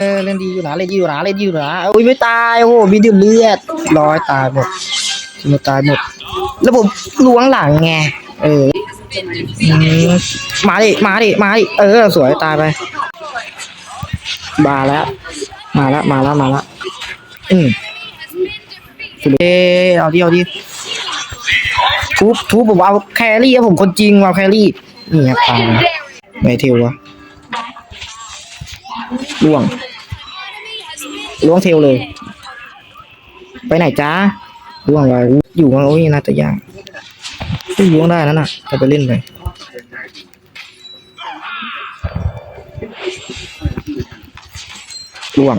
เออเล่นดีอยู่นะเล่นดีอยู่นะเล่นดีอยู่นะอุ้ยไม่ตายโอ้โหมีดื่มเลือดร้อยตายหมดหมดตายหมดแล้วผมล้วงหลังไงเออมาดิมาดิมาดิเออ สวยตายไปบาแล้ว มาแล้วมาแล้วมาแล้วอืมเออเอาดิเอาดิทุบทุบผมเอาแครี่ครับผมคนจริงเอาแครี่นี่ครับตายไม่เทววะล่วง ล่วงเทวเลย ไปไหนจ้าล่วงไปอยู่กันโอ้ยน่าตยางล่วงได้นั่นน่ะจะไปเล่นไปล่วง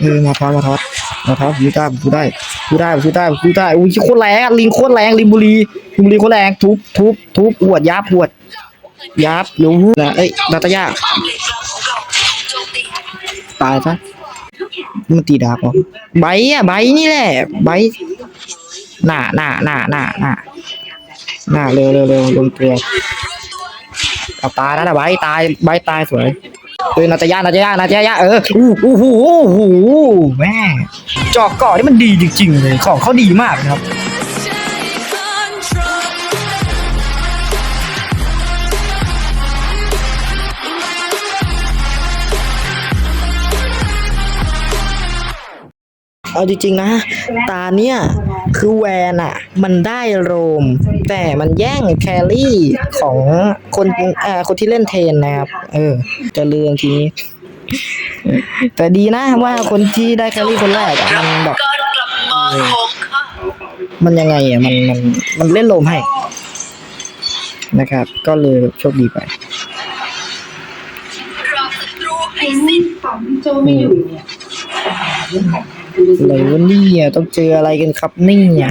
เออมาทอดมาทอดมาทอดพูได้พูดได้พูดได้พูดได้พูดได้อุ้ยโคตรแรงลิงโคตรแรงลิงบุรีลิงบุรีโคตรแรงทุบทุบทุบอวดยับอวดยับเร็วนะเอ้ยนาตยา ตายซะมันตีดาบเหรอใบอะใบนี่แหละใบหน้าหน้าหน้าหน้าหน้าหน้าเร็วเร็วเร็วลงตัวเอาตายแล้วนะใบตายใบตายสวยเออนาตยานาตยานาตยาเอออู้อู้หูอู้หูแม่จอกก่อนี่มันดีจริงๆเลยของเขาดีมากนะครับ เอาจริงๆนะ ตาเนี่ย คือแวนอะมันได้โรม แต่มันแย่งแครี่ของคนเอ่อคนที่เล่นเทนนะครับ เออ จะเลืองทีนี้ แต่ดีนะว่าคนที่ได้แครี่คนแรกอะมันแบบการกลับมาของข้ามันยังไงอะมันมันมันเล่นโรมให้ นะครับ ก็เลยโชคดีไป เราศัตรูให้สิ้นฝั่งที่โจไม่อยู่เนี่ย อะไรวะเนี่ยต้องเจออะไรกันครับเนี่ย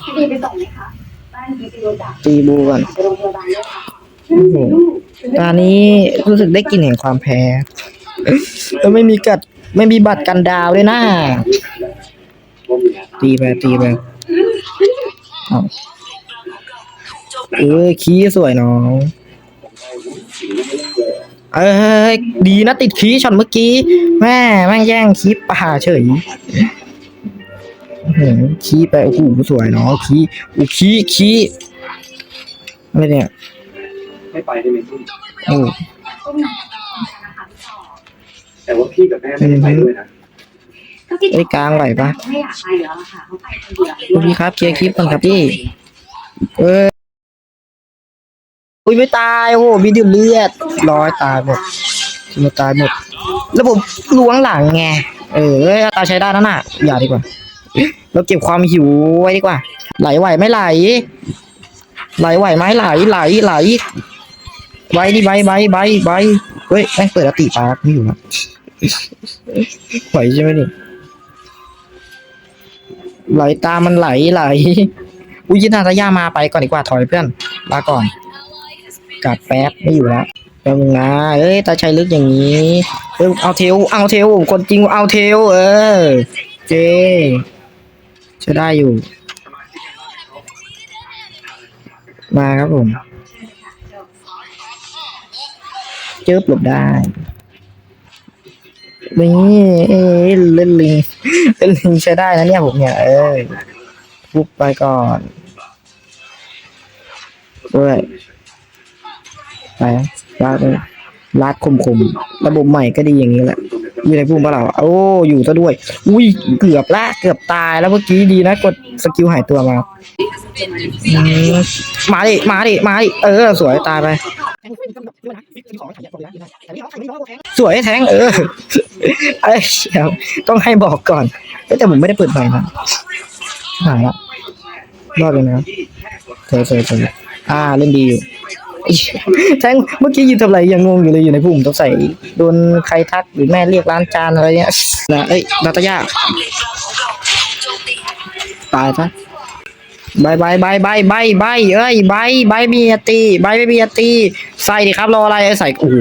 พี่ดีไปส่งไหมคะบ้านพี่ไปรถดับตีบูก่อนไปโรงพยาบาลด้วยค่ะโอ้โหตอนนี้รู้สึกได้กลิ่นแห่งความแพ้แล้วไม่มีกัดไม่มีบัตรกันดาวด้วยนะตีไปตีไปเอาเออขี้สวยน้อง เอ้ยดีนะติดขี้ช็อตเมื่อกี้ แม่แม่งแย่งขี้ป่าเฉยอื้อหือขี้ไปโอ้โหสวยเนาะขี้โอ้ขี้ขี้อะไรเนี่ยไม่ไปได้ไหมพี่โอ้ต้มน้ำนะคะพี่ต่อแต่ว่าพี่กับแม่ไม่ได้ไปด้วยนะก็พี่ไอ้ยกลางไหวปะไม่อยากไปแล้วอะค่ะเขาไปคนเดียวพี่ครับเคลียร์คลิปก่อนครับพี่ เอ้ย อุ้ยไม่ตายโอ้โหมีดื่มเลือดร้อยตายหมดหมดตายหมด แล้วผมล้วงหลังไง เออเอ้ยตาใช้ได้นั่นน่ะ อย่าดีกว่า เราเก็บความหิวไว้ดีกว่า ไหลไหวไหม่ไหล ไหลไหวไหมไหลไหลไหลไว้ดิใบใบใบใบเฮ้ยแม่งเปิดอติปากไม่อยู่นะไหวใช่ไหมนี่ไหลตามันไหลไหลอุ้ยยินาตายามาไปก่อนดีกว่าถอยเพื่อนลาก่อน กัดแป๊บไม่อยู่แล้วแป๊บนึงนะเอ้ยตาชัยลึกอย่างนี้เออเอาเทลเอาเทลคนจริงเอาเทลเออเจจะได้อยู่ มาครับผมเจิบหลบได้นี่เอ้เล่นลิงเล่นลิงใช้ได้นะเนี่ยผมเนี่ยเออพุบไปก่อนด้วย ไปลาดลาดคมคมระบบใหม่ก็ดีอย่างนี้แหละอยู่ในภูมิปะเราโอ้อยู่ซะด้วย อุ้ยเกือบละเกือบตายแล้วเมื่อกี้ดีนะกดสกิลหายตัวมามาดิมาดิมาดิเออ สวยตายไปสวยแทงเออเอ้ยเดี๋ยต้องให้บอกก่อนแต่ผมไม่ได้เปิดใหม่นะหายละรอดเลยนะเสยเสยเสยอ่าเล่นดีอยู่ แทงเมื่อกี้ยืนทำอะไรยังงงอยู่เลยอยู่ในภูมิต้องใส่โดนใครทักหรือแม่เรียกร้านจานอะไรเงี้ยนะเอ้ยนาตายาตายซะบายบายบายบายบายบายเอ้ยบายบายมีอตีบายไม่มีอตีใส่ดิครับรออะไรเอ้ยใส่โอ้โห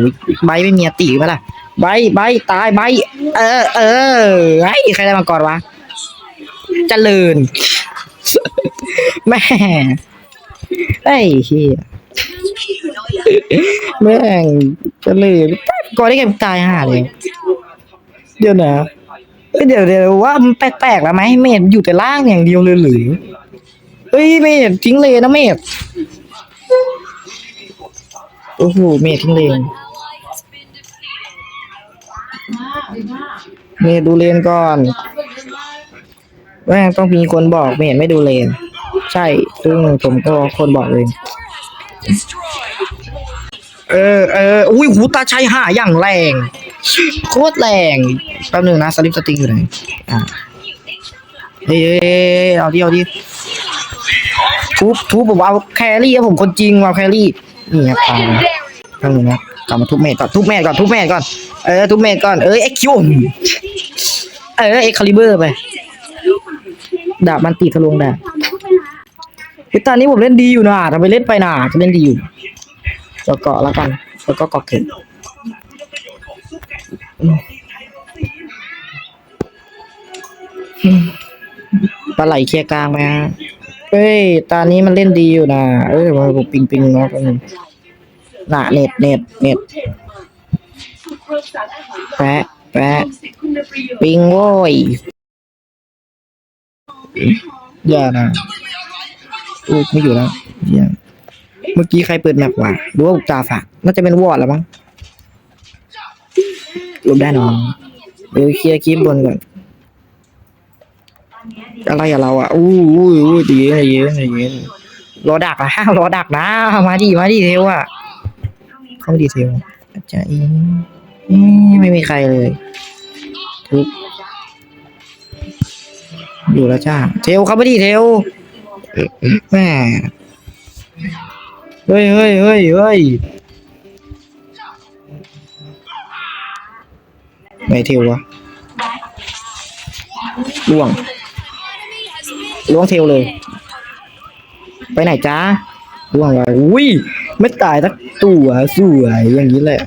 บายไม่มีอตีไหมล่ะบายบายตายบายเออเออไอ้ยใครได้มาก่อนวะเจริญแม่ไอ้เฮียผิวน้อย แม่งจะเลยก่อนได้แกตายห่าเลย เดี๋ยวนะเดี๋ยวเดี๋ยวว่ามันแปลกๆแล้วไหมเมดอยู่แต่ล่างอย่างเดียวเลยหรือเฮ้ยเมดทิ้งเลนนะเมดโอ้โหเมดทิ้งเลนเมดดูเลนก่อนแม่งต้องมีคนบอกเมดไม่ดูเลน ใช่ ซึ่งผมก็คนบอกเลย เออเอออุ้ยหูตาชัยห่าอย่างแรง โคตรแรงแป๊บหนึงนะสลิปสติงอยู่ไหนอ่าเฮ้ยเฮ้ยเฮ้ยเอาดิเอาดิทุบทุบผมเอาแครี่ครับผมคนจริงเอาแครี่นี่ครับตายแป๊บหนึงนะกลับมาทุบเมทก่อนทุบเมทก่อนทุบเมทก่อนเออทุบเมทก่อนเออเอ็กคิวเออเอ็กคาลิเบอร์ไปดาบมันตีทะลวงดาบเฮ้ยตอนนี้ผมเล่นดีอยู่นะทำไมเล่นไปนะจะเล่นดีอยู่ แล้วก็แล้วกัน แล้วก็เกาะเข็มปลาไหลเคลียร์กลางไหมฮะเฮ้ยตอนนี้มันเล่นดีอยู่นะ เอ้ยมาปิงปิงเนาะกันน่ะเน็ตเน็ตเน็ตแปะแปะปิงโว้ยอย่านะอู้ไม่อยู่แล้วเหี้ย เมื่อกี้ใครเปิดแมปวะหรือว่าตาฝากน่าจะเป็นวอดแล้วมั้งหลบได้น้อนเดี๋ยวเคลียร์คลิปบนก่อนอะไรอะเราอะอู้อู้อู้ดีใจเย็นใจเย็นรอดักอะรอดักนะ มาดิมาดิเทวอะเข้ามาดีเทวอาจารย์อีไม่มีใครเลยทุบอยู่แล้วจ้า เทวเข้ามาดิเทวแม่ เฮ้ยเฮ้ยเฮ้ยเฮ้ยไม่เทววะล่วงล้วงเทลเลย ไปไหนจ้าล่วงไปอุ้ยไม่ตายสักตัวสวยอย่างนี้แหละ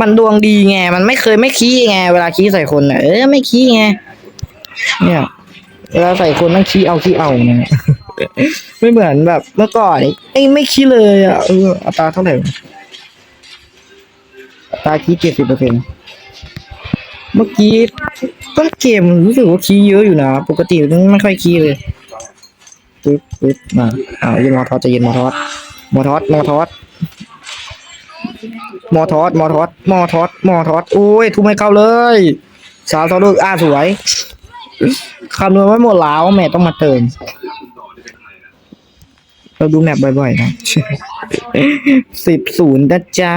มันดวงดีไง มันไม่เคยไม่ขี้ไง เวลาขี้ใส่คนอะเออไม่ขี้ไง เนี่ยเวลาใส่คนต้องขี้เอาขี้เอานะ ไม่เหมือนแบบเมื่อก่อนไอ้ยไม่ขี้เลยอะเอออัตราเท่าไหร่อัตราขี้เจ็ดสิบเปอร์เซ็นต์เมื่อกี้ต้นเกมรู้สึกว่าคีย์เยอะอยู่นะ ปกติไม่ค่อยคีย์เลยปึ๊บปึ๊บมาอ้าวยินมอทอสจะยินมอทอสมอทอสมอทอสมอทอสมอทอสมอทอสมอทอสโอ้ยทุ่มให้เข้าเลยสาวทอลูกอ่าสวยคำนวณไว้หมดแล้วแม่ต้องมาเติม เราดูแมปบ่อยๆนะสิบศูนย์นะจ๊ะ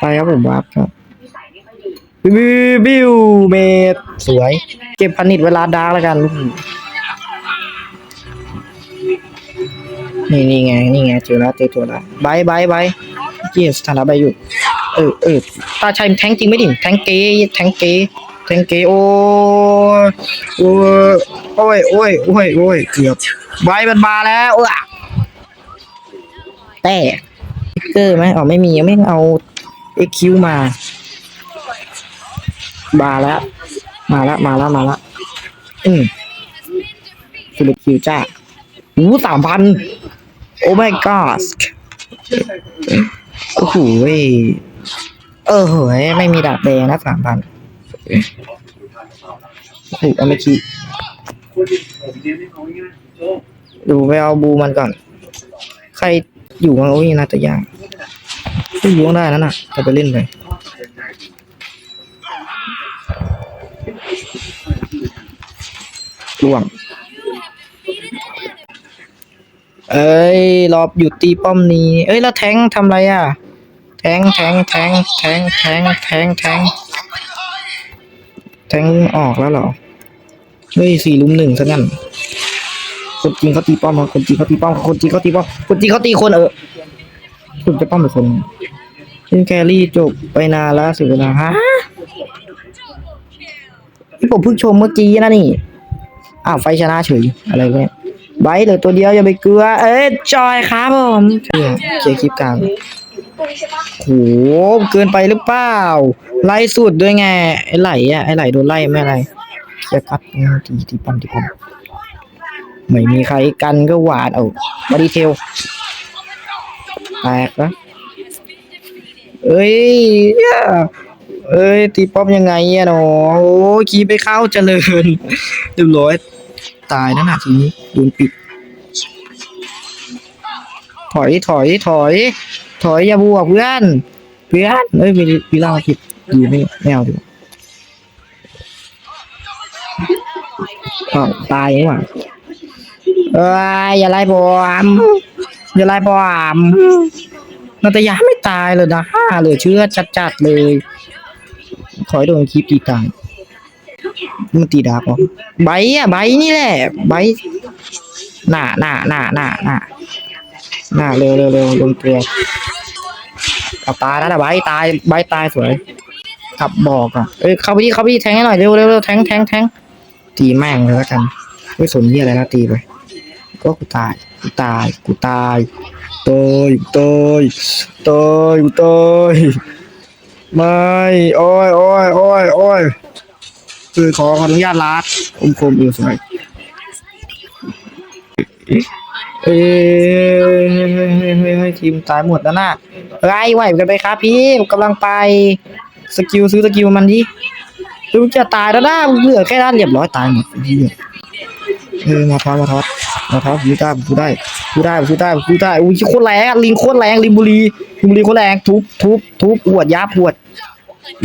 ไปครับผมวับครับบิวบิวเมดสวย เก็บพันิดเวลาดาร์กแล้วกันลูกนี่นี่ไง นี่ไงเจอแล้วเจอตัวแล้วบายบายบายเกียสถานะใบอยู่เออเออตาชัยแทงจริงไหมดิแทงเกย์แทงเกย์แทงเกย์โอ้ยโอ้ย โอ้ยโอ้ยโอ้ยโอ้ยเกือบใบมันมาแล้วเออแต่เกอร์ไหมอ๋อไม่มียังไม่เอาเอ็กคิวมามาแล้ว มาแล้วมาแล้วมาแล้วอืมฟิลิปคิวจ้าอู้สามพันโอ้ my god โอ้โหเว้ยเออเฮ้ยไม่มีดาบแดงนะสามพันโอ้โหเอา ไม่คิดคนที่ผมเรียนให้เขาง่ายๆโจ้ดูไปเอาบูมันก่อน ใครอยู่มั้งโอ้ยนาจะยากไม่ล้วงได้นั่นน่ะจะไปเล่นไปล่วง เอ้ย รอบหยุดตีป้อมนี้ เอ้ย แล้วแทงทำไรอะ แทงแทงแทงแทงแทงแทงแทงแทงออกแล้วเหรอ เฮ้ยสี่ลุมหนึ่งซะงั้นคนจริงเขาตีป้อมคนจริงเขาตีป้อมคนจริงเขาตีป้อมคนจริงเขาตีคนเออคุณจะป้อมเป็นคนเล่นแครี่จบไปนานแล้วสิเวลาฮะที่ผมเพิ่งชมเมื่อกี้นะนี่อ้าวไฟชนะเฉยอะไรเนี่ยไบร์เหลือตัวเดียวอย่าไปเกลือ เอ้ยจอยครับผมเคลียร์คลิปกลางโหเกินไปหรือเปล่า ไล่สุดด้วยไงไอไหลอะไอไหลโดนไล่ไม่อะไร เคลียร์กัดตีตีป้อมตีป้อมไม่มีใครกันก็หวานเอามาดีเทลแตกนะเอ้ยเนี่ยเอ้ย ตีป้อมยังไงอะหนอโอ้ยคีไปเข้าเจริญเรียบร้อยตายนะนาทีนี้โดนปิด ถอยถอยถอย ถอยอย่าบวกเพื่อน เพื่อนเอ้ยมีมีเล่าผิดดีไม่ไม่เอาดีกว่า อ้าวตายนี่หว่าเอ้ยอย่าไล่บอมอย่าไล่บอมนาตยาไม่ตายเลยนะห้าเลยเชื่อจัดๆเลย ขอให้โดนคลิปตีตายมันตีดาบเหรอใบอะใบนี่แหละใบหน้าหน้าหน้าหน้าหน้าหน้าเร็วเร็วเร็วลงตัวเอาตายแล้วนะใบตายใบตายสวยกลับบอกอะเอ้ยเข้าไปที่เข้าไปที่แทงให้หน่อยเร็วเร็วเร็วแทงแทงแทง ตีแม่งเลยแล้วกัน ไม่สนที่อะไรนะตีไปก็กูตายกูตายกูตายโตยโตยโตยโตยไม่โอ้ยโอ้ยโอ้ยโอ้ยคือขอขออนุญาตลาดคมคมๆเออสวยเอ้ยเฮ้ยเฮ้ยเฮ้ยเฮ้ยทีมตายหมดแล้วน่ะไล่ไหวกันไปครับพี่กำลังไป สกิลซื้อสกิลมันดิ ดูจะตายแล้วนะเหลือแค่ด้านเรียบร้อยตายหมดเหี้ยเออมาทอมาทอดมาทอดพูได้พูได้พูได้พูได้พูได้อุ้ยโคตรแรงลิงโคตรแรงลิงบุรีลิงบุรีโคตรแรงทุบทุบทุบอวดยับอวด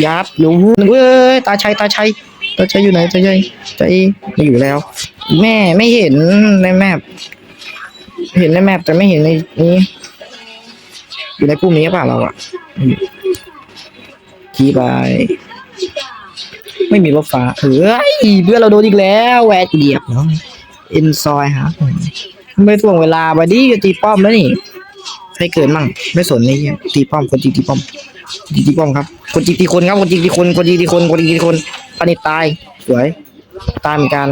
ยับเดี๋ยวเว้ยตาชัยตาชัยตาชัยอยู่ไหนตาชัยใจไม่อยู่แล้ว แม่ไม่เห็นในแมพเห็นในแมปแต่ไม่เห็นในนี้อยู่ในกลุ่มนี้เปล่าเราอะขี่ไป ไม่มีรถฟ้าเฮ้ยเพื่อนเราโดนอีกแล้วแหวกเหยียบเนาะเอ็นซอยฮะไม่ถ่วงเวลาไปดิจะตีป้อมแล้วนี่ใครเกิดมั่งไม่สนนี่ตีป้อมคนจริตีป้อมตีตีป้อมครับคนจริตีคนครับคนจริตีคนคนจริตีคนคนจริตีคนปานิตตายสวยตายเหมือนกัน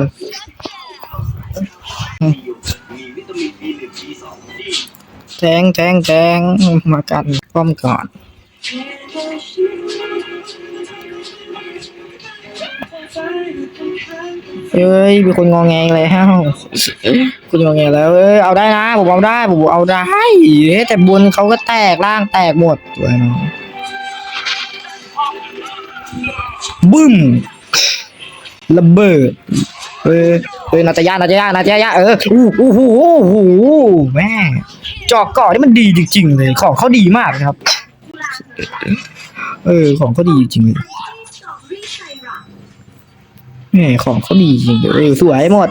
แทงแทงแทงมากันป้อมก่อน เอ้ยมีคนงองแงอีกแล้วคุณงองแงแล้วเอ้ยเอาได้นะผมเอาได้ผมเอาได้เฮ้ยแต่บนเขาก็แตกล่างแตกหมดสวยเนาะบึ้มระเบิดเออเออนาตยานาตยานาตยาเอออู้อู้หูอู้หูแม่จอกก่อนนี่มันดีจริงๆเลยของเขาดีมากนะครับ เออของเขาดีจริงเลย แหมของเขาดีจริงเออสวยหมด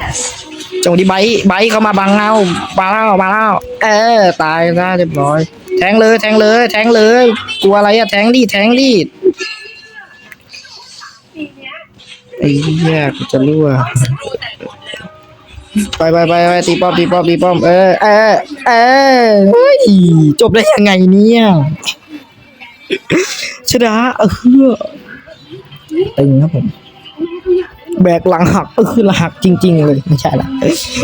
จงหวะนี้ไบไบเข้ามาบังเอามาแล้วมาแล้วเออ ตายซะเรียบร้อย แทงเลย แทงเลย แทงเลยกลัวอะไรอะแทงดิแทงดิไอ้เหี้ยกูจะรั่วไปไปไปไปตีป้อมตีป้อมตีป้อมเออเออเออเฮ้ยจบได้ยังไงเนี่ยชนะเออตึงครับผม แบกหลังหักก็คือหักจริง ๆ เลยไม่ใช่ละ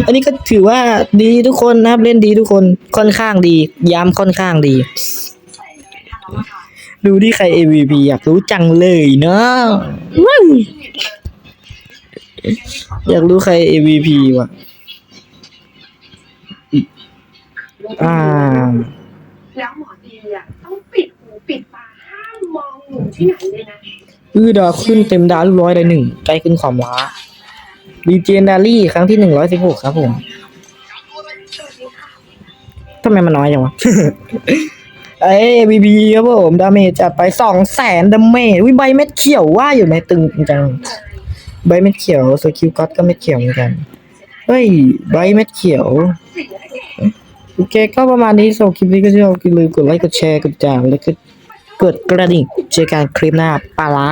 อันนี้ก็ถือว่าดีทุกคนนะครับเล่นดีทุกคนค่อนข้างดีย้ำค่อนข้างดี ดูที่ใคร MVP อยากรู้จังเลยเนาะอยากรู้ใคร MVP ว่ะอ่าแล้วหมอดีอะต้องปิดหูปิดตาห้ามมองหนูที่ไหนเลยนะ อือดาขึ้นเต็มดาวเรียบร้อยเลยหนึ่งใกล้ขึ้นความว้าดีเจนดารี่ครั้งที่หนึ่งร้อยสิบหกครับผมทำไมมันน้อยจังวะเอ้บีบีครับผมดาเมจจัดไปสองแสนดาเมจวิใบเม็ดเขียวว่าอยู่ในตึงจังใบเม็ดเขียวสกิลก็อตก็เม็ดเขียวเหมือนกันเฮ้ยใบเม็ดเขียวโอเคก็ประมาณนี้สำหรับคลิปนี้ก็อย่าลืมกดไลค์กดแชร์กดติดตามแล้วก็ กดกระดิ่งเจอกันคลิปหน้าปลาละ